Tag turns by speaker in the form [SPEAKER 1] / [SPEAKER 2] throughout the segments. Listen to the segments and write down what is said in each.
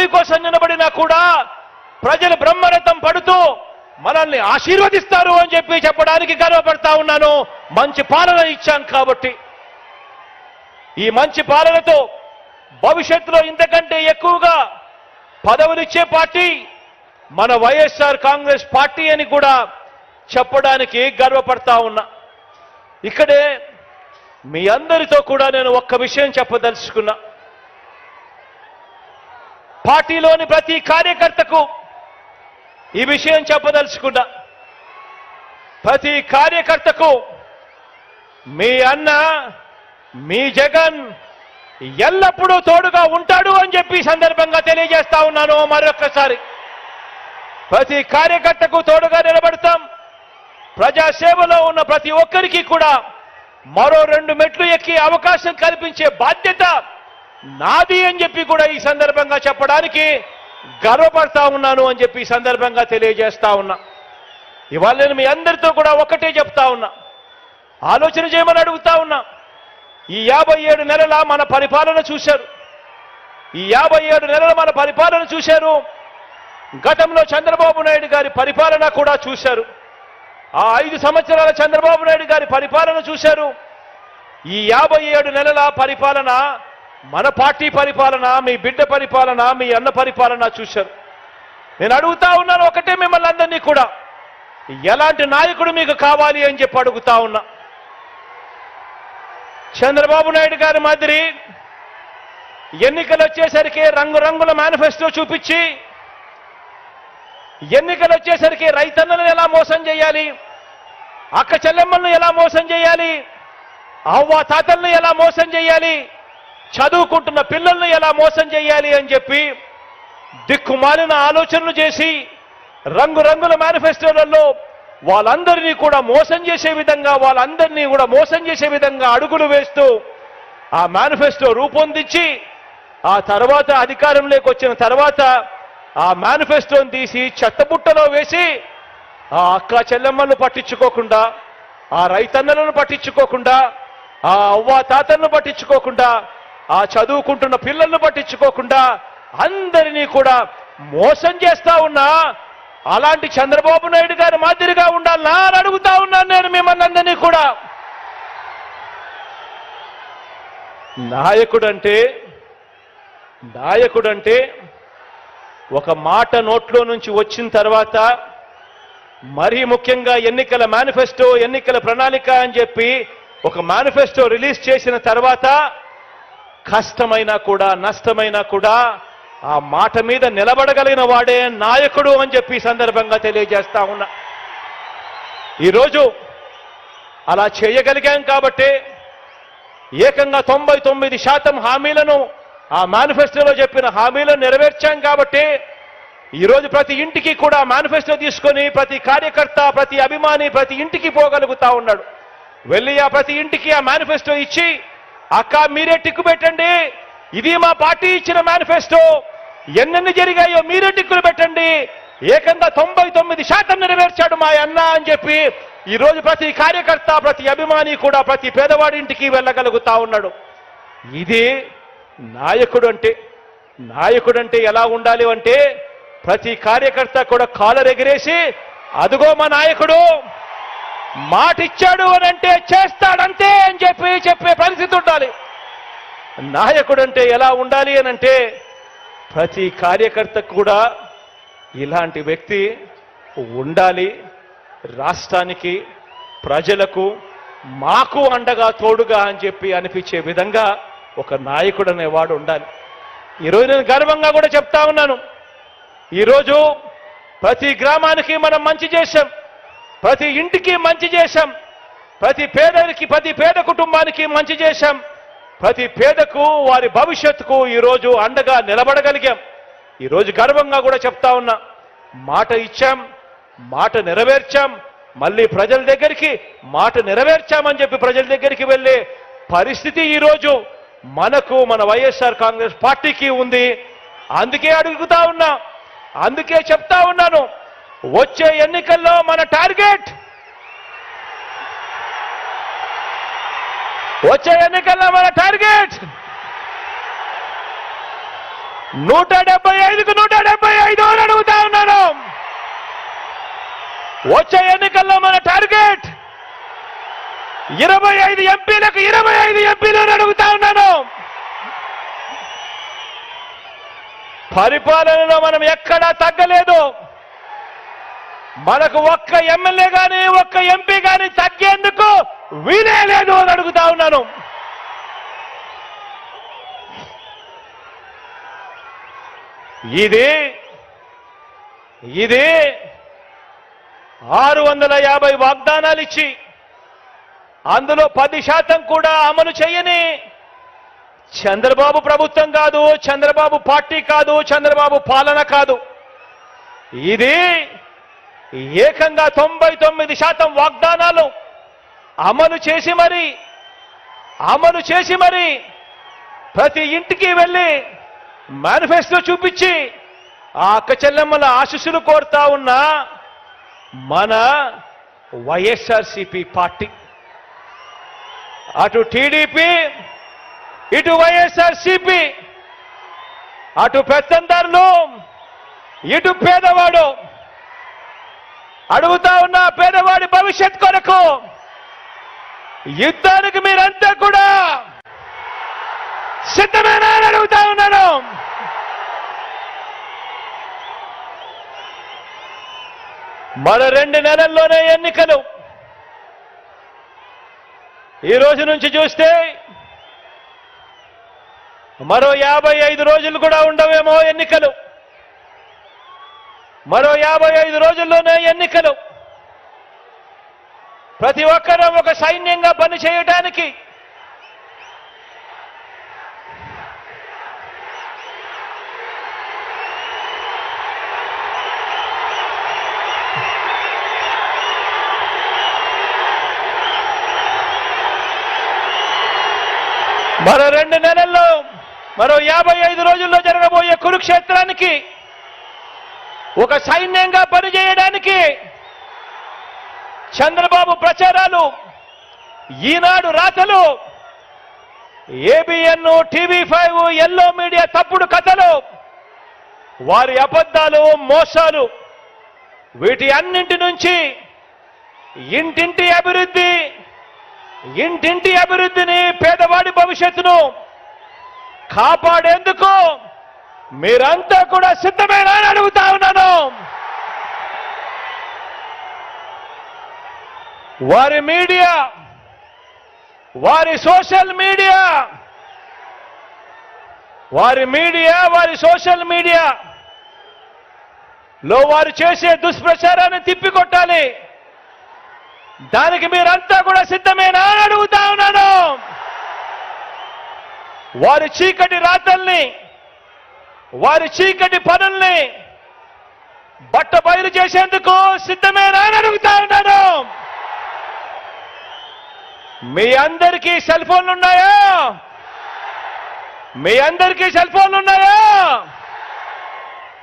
[SPEAKER 1] పదవి కోసం నిలబడినా కూడా ప్రజలు బ్రహ్మరథం పడుతూ మనల్ని ఆశీర్వదిస్తారు అని చెప్పి చెప్పడానికి గర్వపడతా ఉన్నాను. మంచి పాలన ఇచ్చాను కాబట్టి. ఈ మంచి పాలనతో భవిష్యత్తులో ఇంతకంటే ఎక్కువగా పదవులిచ్చే పార్టీ మన వైఎస్ఆర్ కాంగ్రెస్ పార్టీ అని కూడా చెప్పడానికి గర్వపడతా ఉన్నా. ఇక్కడే మీ అందరితో కూడా నేను ఒక్క విషయం చెప్పదలుచుకున్నా. పార్టీలోని ప్రతి కార్యకర్తకు ఈ విషయం చెప్పదలుచుకున్నా. ప్రతి కార్యకర్తకు మీ అన్న మీ జగన్ ఎల్లప్పుడూ తోడుగా ఉంటాడు అని చెప్పి సందర్భంగా తెలియజేస్తా ఉన్నాను మరొక్కసారి. ప్రతి కార్యకర్తకు తోడుగా నిలబడతాం. ప్రజాసేవలో ఉన్న ప్రతి ఒక్కరికి కూడా మరో రెండు మెట్లు ఎక్కి అవకాశం కల్పించే బాధ్యత నాది అని చెప్పి కూడా ఈ సందర్భంగా చెప్పడానికి గర్వపడతా ఉన్నాను అని చెప్పి ఈ సందర్భంగా తెలియజేస్తా ఉన్నా. ఇవాళ నేను మీ అందరితో కూడా ఒకటే చెప్తా ఉన్నా. ఆలోచన చేయమని అడుగుతా ఉన్నా. ఈ యాభై ఏడు నెలల మన పరిపాలన చూశారు. ఈ యాభై ఏడు నెలల మన పరిపాలన చూశారు. గతంలో చంద్రబాబు నాయుడు గారి పరిపాలన కూడా చూశారు. ఆ ఐదు సంవత్సరాల చంద్రబాబు నాయుడు గారి పరిపాలన చూశారు. ఈ యాభై ఏడు నెలల పరిపాలన మన పార్టీ పరిపాలన మీ బిడ్డ పరిపాలన మీ అన్న పరిపాలన చూశారు. నేను అడుగుతా ఉన్నాను ఒకటే మిమ్మల్ని అందరినీ కూడా. ఎలాంటి నాయకుడు మీకు కావాలి అని చెప్పి అడుగుతా ఉన్నా. చంద్రబాబు నాయుడు గారి మాదిరి ఎన్నికలు వచ్చేసరికి రంగురంగుల మేనిఫెస్టో చూపించి ఎన్నికలు వచ్చేసరికి రైతన్నలను ఎలా మోసం చేయాలి అక్క చెల్లెమ్మలను ఎలా మోసం చేయాలి అవ్వ తాతలను ఎలా మోసం చేయాలి చదువుకుంటున్న పిల్లల్ని ఎలా మోసం చేయాలి అని చెప్పి దిక్కుమాలిన ఆలోచనలు చేసి రంగురంగుల మేనిఫెస్టోలలో వాళ్ళందరినీ కూడా మోసం చేసే విధంగా వాళ్ళందరినీ కూడా మోసం చేసే విధంగా అడుగులు వేస్తూ ఆ మేనిఫెస్టో రూపొందించి ఆ తర్వాత అధికారంలోకి వచ్చిన తర్వాత ఆ మేనిఫెస్టోని తీసి చెత్తబుట్టలో వేసి ఆ అక్క చెల్లెమ్మలను పట్టించుకోకుండా ఆ రైతన్నలను పట్టించుకోకుండా ఆ అవ్వ తాతలను పట్టించుకోకుండా ఆ చదువుకుంటున్న పిల్లలను పట్టించుకోకుండా అందరినీ కూడా మోసం చేస్తా ఉన్నా అలాంటి చంద్రబాబు నాయుడు గారి మాదిరిగా ఉండాలనా అని అడుగుతా ఉన్నాను నేను మిమ్మల్ని అందరినీ కూడా. నాయకుడంటే నాయకుడంటే ఒక మాట నోట్లో నుంచి వచ్చిన తర్వాత మరీ ముఖ్యంగా ఎన్నికల మేనిఫెస్టో ఎన్నికల ప్రణాళిక అని చెప్పి ఒక మేనిఫెస్టో రిలీజ్ చేసిన తర్వాత కష్టమైనా కూడా నష్టమైనా కూడా ఆ మాట మీద నిలబడగలిగిన వాడే నాయకుడు అని చెప్పి సందర్భంగా తెలియజేస్తా ఉన్నా. ఈరోజు అలా చేయగలిగాం కాబట్టి ఏకంగా తొంభై తొమ్మిది శాతం హామీలను ఆ మేనిఫెస్టోలో చెప్పిన హామీలను నెరవేర్చాం కాబట్టి ఈరోజు ప్రతి ఇంటికి కూడా మేనిఫెస్టో తీసుకొని ప్రతి కార్యకర్త ప్రతి అభిమాని ప్రతి ఇంటికి పోగలుగుతా ఉన్నాడు. వెళ్ళి ఆ ప్రతి ఇంటికి ఆ మేనిఫెస్టో ఇచ్చి అక్క మీరే టిక్కు పెట్టండి. ఇది మా పార్టీ ఇచ్చిన మేనిఫెస్టో. ఎన్నెన్ని జరిగాయో మీరే టిక్కులు పెట్టండి. ఏకంగా తొంభై తొమ్మిది శాతం నెరవేర్చాడు మా అన్న అని చెప్పి ఈ రోజు ప్రతి కార్యకర్త ప్రతి అభిమాని కూడా ప్రతి పేదవాడి ఇంటికి వెళ్ళగలుగుతా ఉన్నాడు. ఇది నాయకుడు అంటే నాయకుడు అంటే ఎలా ఉండాలి అంటే ప్రతి కార్యకర్త కూడా కాలర్ ఎగిరేసి అదుగో మా నాయకుడు. మాటిచ్చాడు అని అంటే చేస్తాడంతే అని చెప్పి చెప్పే పరిస్థితి ఉండాలి. నాయకుడు అంటే ఎలా ఉండాలి అని అంటే ప్రతి కార్యకర్త కూడా ఇలాంటి వ్యక్తి ఉండాలి. రాష్ట్రానికి ప్రజలకు మాకు అండగా తోడుగా అని చెప్పి అనిపించే విధంగా ఒక నాయకుడు అనేవాడు ఉండాలి. ఈరోజు నేను గర్వంగా కూడా చెప్తా ఉన్నాను. ఈరోజు ప్రతి గ్రామానికి మనం మంచి చేశాం. ప్రతి ఇంటికి మంచి చేశాం. ప్రతి పేదరికి ప్రతి పేద కుటుంబానికి మంచి చేశాం. ప్రతి పేదకు వారి భవిష్యత్తుకు ఈరోజు అండగా నిలబడగలిగాం. ఈరోజు గర్వంగా కూడా చెప్తా ఉన్నా మాట ఇచ్చాం మాట నెరవేర్చాం. మళ్ళీ ప్రజల దగ్గరికి మాట నెరవేర్చామని చెప్పి ప్రజల దగ్గరికి వెళ్ళే పరిస్థితి ఈరోజు మనకు మన వైఎస్ఆర్ కాంగ్రెస్ పార్టీకి ఉంది. అందుకే అడుగుతా ఉన్నా అందుకే చెప్తా ఉన్నాను. వచ్చే ఎన్నికల్లో మన టార్గెట్ వచ్చే ఎన్నికల్లో మన టార్గెట్ నూట డెబ్బై ఐదుకు నూట డెబ్బై ఐదు అని అడుగుతా ఉన్నాను. వచ్చే ఎన్నికల్లో మన టార్గెట్ ఇరవై ఐదు ఎంపీలకు ఇరవై ఐదు ఎంపీలు అని అడుగుతా ఉన్నాను. పరిపాలనలో మనం ఎక్కడా తగ్గలేదు. మనకు ఒక్క ఎమ్మెల్యే కానీ ఒక్క ఎంపీ కానీ తగ్గేందుకు వీలే అని అడుగుతా ఉన్నాను. ఇది ఇది ఆరు వందల యాభై వాగ్దానాలు ఇచ్చి అందులో పది శాతం కూడా అమలు చేయని చంద్రబాబు ప్రభుత్వం కాదు చంద్రబాబు పార్టీ కాదు చంద్రబాబు పాలన కాదు. ఇది ఏకంగా తొంభై తొమ్మిది శాతం వాగ్దానాలు అమలు చేసి మరి అమలు చేసి మరి ప్రతి ఇంటికి వెళ్ళి మేనిఫెస్టో చూపించి ఆ అక్క చెల్లెమ్మల ఆశీస్సులు కోరుతా ఉన్న మన వైఎస్ఆర్సిపి పార్టీ. అటు టీడీపీ ఇటు వైఎస్ఆర్సిపి అటు పెత్తందారులు ఇటు పేదవాడు. అడుగుతా ఉన్న పేదవాడి భవిష్యత్ కొరకు. యుద్ధానికి మీరంతా కూడా సిద్ధమేనా అని అడుగుతా ఉన్నాను. మరో రెండు నెలల్లోనే ఎన్నికలు. ఈ రోజు నుంచి చూస్తే మరో యాభై ఐదు రోజులు కూడా ఉండవేమో ఎన్నికలు. మరో యాభై ఐదు రోజుల్లోనే ఎన్నికలు. ప్రతి ఒక్కరూ ఒక సైన్యంగా పని చేయటానికి మరో రెండు నెలల్లో మరో యాభై ఐదు రోజుల్లో జరగబోయే కురుక్షేత్రానికి ఒక సైన్యంగా పనిచేయడానికి చంద్రబాబు ప్రచారాలు ఈనాడు రాతలు ABN TV five yellow media తప్పుడు కథలు వారి అబద్ధాలు మోసాలు వీటి అన్నింటి నుంచి ఇంటింటి అభివృద్ధి ఇంటింటి అభివృద్ధిని పేదవాడి భవిష్యత్తును కాపాడేందుకు మీరంతా కూడా సిద్ధమేనా అని అడుగుతా ఉన్నాను. వారి మీడియా వారి సోషల్ మీడియా వారి మీడియా వారి సోషల్ మీడియా లో వారు చేసే దుష్ప్రచారాన్ని తిప్పికొట్టాలి. దానికి మీరంతా కూడా సిద్ధమేనా అని అడుగుతా ఉన్నాను. వారి చీకటి రాతల్ని వారి చీకటి పనుల్ని బట్ట బయలు చేసేందుకు సిద్ధమేనని అడుగుతా ఉన్నాను మీ అందరికీ సెల్ ఫోన్లు ఉన్నాయా? మీ అందరికీ సెల్ ఫోన్లు ఉన్నాయా?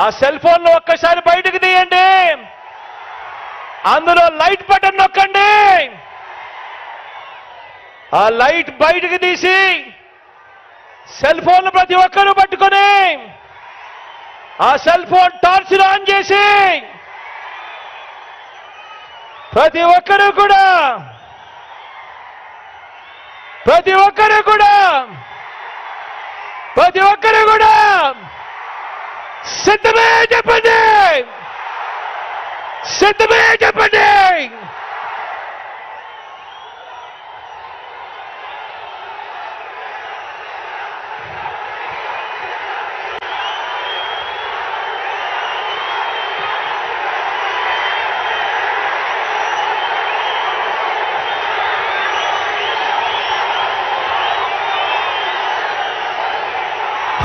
[SPEAKER 1] ఆ సెల్ ఫోన్లు ఒక్కసారి బయటకు తీయండి. అందులో లైట్ బటన్ నొక్కండి. ఆ లైట్ బయటకు తీసి సెల్ ఫోన్ ప్రతి ఒక్కరూ పట్టుకొని ఆ సెల్ ఫోన్ టార్చ్ ఆన్ చేసి ప్రతి ఒక్కరూ కూడా ప్రతి ఒక్కరూ కూడా ప్రతి ఒక్కరూ కూడా సిద్ధమే చెప్పండి సిద్ధమే చెప్పండి.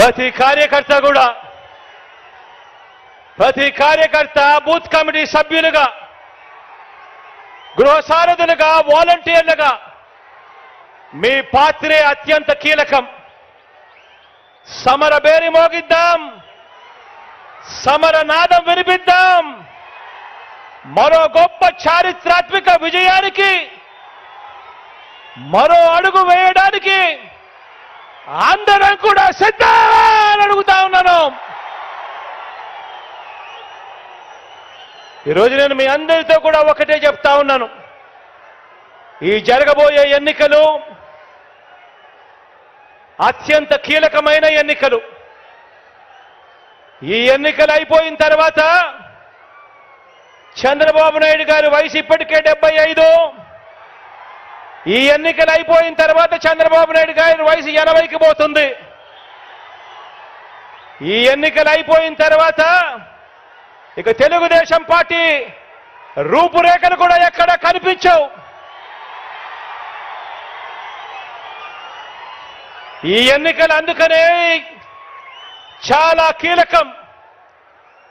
[SPEAKER 1] ప్రతి కార్యకర్త కూడా ప్రతి కార్యకర్త బూత్ కమిటీ సభ్యులుగా గృహసారథులుగా వాలంటీర్లుగా మీ పాత్రే అత్యంత కీలకం. సమర బేరి మోగిద్దాం సమర నాదం వినిపిద్దాం. మరో గొప్ప చారిత్రాత్మక విజయానికి మరో అడుగు వేయడానికి అందరం కూడా సిద్ధాలని అడుగుతా ఉన్నాను. ఈరోజు నేను మీ అందరితో కూడా ఒకటే చెప్తా ఉన్నాను. ఈ జరగబోయే ఎన్నికలు అత్యంత కీలకమైన ఎన్నికలు. ఈ ఎన్నికలు అయిపోయిన తర్వాత చంద్రబాబు నాయుడు గారి వయసు ఇప్పటికే డెబ్బై ఐదు. ఈ ఎన్నికలు అయిపోయిన తర్వాత చంద్రబాబు నాయుడు గారి వయసు ఎనభైకి పోతుంది. ఈ ఎన్నికలు అయిపోయిన తర్వాత ఇక తెలుగుదేశం పార్టీ రూపురేఖలు కూడా ఎక్కడ కనిపించవు. ఈ ఎన్నికలు అందుకనే చాలా కీలకం.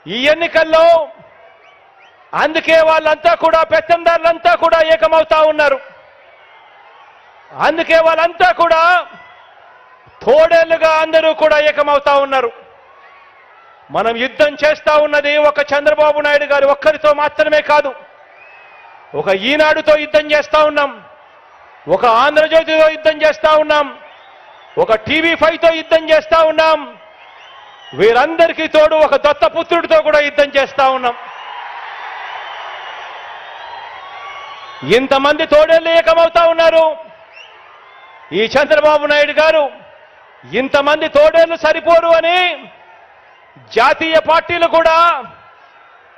[SPEAKER 1] ఈ ఎన్నికల్లో అందుకే వాళ్ళంతా కూడా పెత్తందారులంతా కూడా ఏకమవుతా ఉన్నారు. అందుకే వాళ్ళంతా కూడా తోడేళ్ళుగా అందరూ కూడా ఏకమవుతా ఉన్నారు. మనం యుద్ధం చేస్తా ఉన్నది ఒక చంద్రబాబు నాయుడు గారు ఒక్కరితో మాత్రమే కాదు. ఒక ఈనాడుతో యుద్ధం చేస్తా ఉన్నాం. ఒక ఆంధ్రజ్యోతితో యుద్ధం చేస్తా ఉన్నాం. ఒక టీవీ ఫైవ్తో యుద్ధం చేస్తా ఉన్నాం. వీరందరికీ తోడు ఒక దత్తపుత్రుడితో కూడా యుద్ధం చేస్తా ఉన్నాం. ఇంతమంది తోడేళ్ళు ఏకమవుతా ఉన్నారు. ఈ చంద్రబాబు నాయుడు గారు ఇంతమంది తోడేళ్ళు సరిపోరు అని జాతీయ పార్టీలు కూడా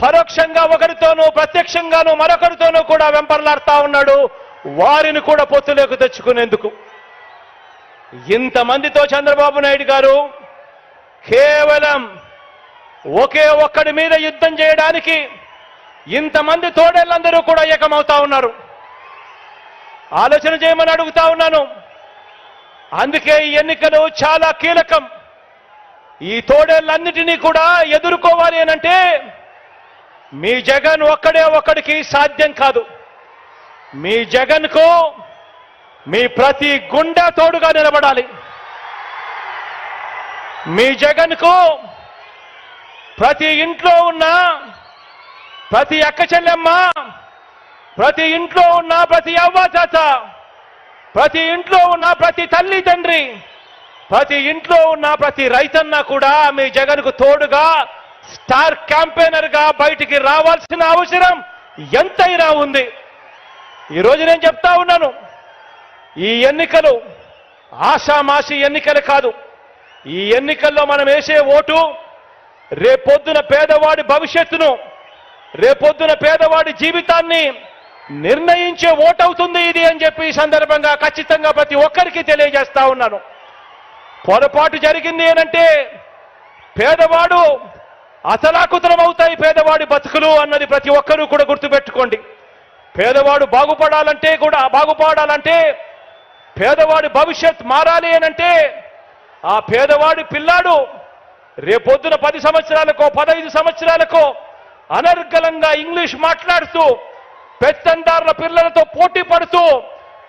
[SPEAKER 1] పరోక్షంగా ఒకరితోనూ ప్రత్యక్షంగానూ మరొకరితోనూ కూడా వెంపర్లాడుతా ఉన్నాడు. వారిని కూడా పొత్తులోకి తెచ్చుకునేందుకు. ఇంతమందితో చంద్రబాబు నాయుడు గారు కేవలం ఒకే ఒక్కడి మీద యుద్ధం చేయడానికి ఇంతమంది తోడేళ్ళందరూ కూడా ఏకమవుతా ఉన్నారు. ఆలోచన చేయమని అడుగుతా ఉన్నాను. అందుకే ఈ ఎన్నికలు చాలా కీలకం. ఈ తోడేళ్ళన్నిటినీ కూడా ఎదుర్కోవాలి అనంటే మీ జగన్ ఒక్కడే ఒక్కడికి సాధ్యం కాదు. మీ జగన్కు మీ ప్రతి గుండె తోడుగా నిలబడాలి. మీ జగన్కు ప్రతి ఇంట్లో ఉన్న ప్రతి అక్క చెల్లెమ్మ ప్రతి ఇంట్లో ఉన్న ప్రతి అవ్వ తాత ప్రతి ఇంట్లో ఉన్న ప్రతి తల్లి తండ్రి ప్రతి ఇంట్లో ఉన్న ప్రతి రైతన్న కూడా మీ జగన్కు తోడుగా స్టార్ క్యాంపెయినర్గా బయటికి రావాల్సిన అవసరం ఎంతైనా ఉంది. ఈరోజు నేను చెప్తా ఉన్నాను ఈ ఎన్నికలు ఆషామాషి ఎన్నికలు కాదు. ఈ ఎన్నికల్లో మనం వేసే ఓటు రేపొద్దున పేదవాడి భవిష్యత్తును రేపొద్దున పేదవాడి జీవితాన్ని నిర్ణయించే ఓటవుతుంది ఇది అని చెప్పి ఈ సందర్భంగా ఖచ్చితంగా ప్రతి ఒక్కరికి తెలియజేస్తా ఉన్నాను. పొరపాటు జరిగింది ఏనంటే పేదవాడు అసలాకుతలం అవుతాయి పేదవాడి బతుకులు అన్నది ప్రతి ఒక్కరూ కూడా గుర్తుపెట్టుకోండి. పేదవాడు బాగుపడాలంటే కూడా బాగుపడాలంటే పేదవాడి భవిష్యత్ మారాలి అనంటే ఆ పేదవాడి పిల్లాడు రేపొద్దున పది సంవత్సరాలకో పదహైదు సంవత్సరాలకో అనర్గళంగా ఇంగ్లీష్ మాట్లాడుతూ పెత్తందారుల పిల్లలతో పోటీ పడుతూ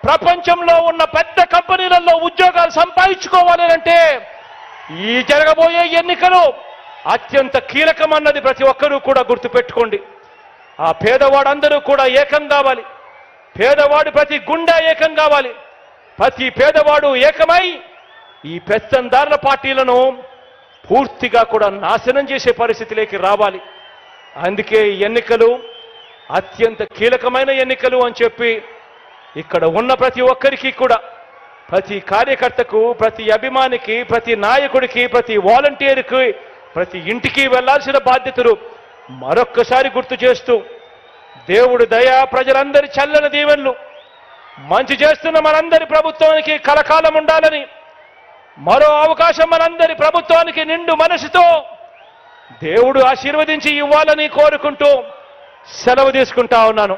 [SPEAKER 1] ప్రపంచంలో ఉన్న పెద్ద కంపెనీలలో ఉద్యోగాలు సంపాదించుకోవాలి అంటే ఈ జరగబోయే ఎన్నికలు అత్యంత కీలకమన్నది ప్రతి ఒక్కరూ కూడా గుర్తుపెట్టుకోండి. ఆ పేదవాడందరూ కూడా ఏకం కావాలి. పేదవాడు ప్రతి గుండె ఏకం కావాలి. ప్రతి పేదవాడు ఏకమై ఈ పెత్తందారుల పార్టీలను పూర్తిగా కూడా నాశనం చేసే పరిస్థితిలోకి రావాలి. అందుకే ఈ ఎన్నికలు అత్యంత కీలకమైన ఎన్నికలు అని చెప్పి ఇక్కడ ఉన్న ప్రతి ఒక్కరికి కూడా ప్రతి కార్యకర్తకు ప్రతి అభిమానికి ప్రతి నాయకుడికి ప్రతి వాలంటీర్కి ప్రతి ఇంటికి వెళ్ళాల్సిన బాధ్యతలు మరొక్కసారి గుర్తు చేస్తూ దేవుడు దయ ప్రజలందరి చల్లని దీవెన్లు. మంచి చేస్తున్న మనందరి ప్రభుత్వానికి కలకాలం ఉండాలని మరో అవకాశం మనందరి ప్రభుత్వానికి నిండు మనసుతో దేవుడు ఆశీర్వదించి ఇవ్వాలని కోరుకుంటూ సెలవు తీసుకుంటా ఉన్నాను.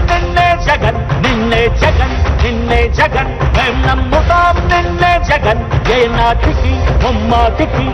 [SPEAKER 2] జగన్ నిన్నే జగన్ నిన్నే జగన్. మేం నమ్ముతాం నిన్నే జగన్. ఏ నాటికి ముమ్మాటికి.